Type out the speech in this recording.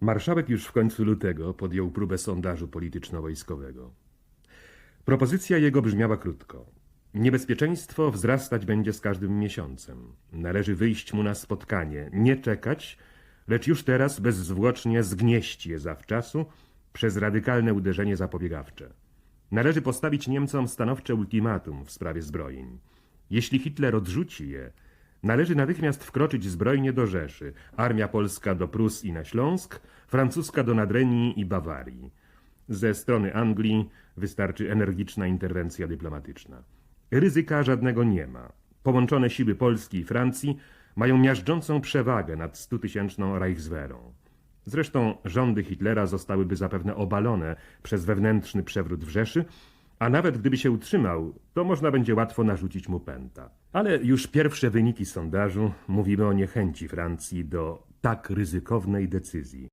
Marszałek już w końcu lutego podjął próbę sondażu polityczno-wojskowego. Propozycja jego brzmiała krótko. Niebezpieczeństwo wzrastać będzie z każdym miesiącem. Należy wyjść mu na spotkanie, nie czekać, lecz już teraz bezzwłocznie zgnieść je zawczasu przez radykalne uderzenie zapobiegawcze. Należy postawić Niemcom stanowcze ultimatum w sprawie zbrojeń. Jeśli Hitler odrzuci je, należy natychmiast wkroczyć zbrojnie do Rzeszy, armia polska do Prus i na Śląsk, francuska do Nadrenii i Bawarii. Ze strony Anglii wystarczy energiczna interwencja dyplomatyczna. Ryzyka żadnego nie ma. Połączone siły Polski i Francji mają miażdżącą przewagę nad stutysięczną Reichswehrą. Zresztą rządy Hitlera zostałyby zapewne obalone przez wewnętrzny przewrót w Rzeszy, a nawet gdyby się utrzymał, to można będzie łatwo narzucić mu pęta. Ale już pierwsze wyniki sondażu mówiły o niechęci Francji do tak ryzykownej decyzji.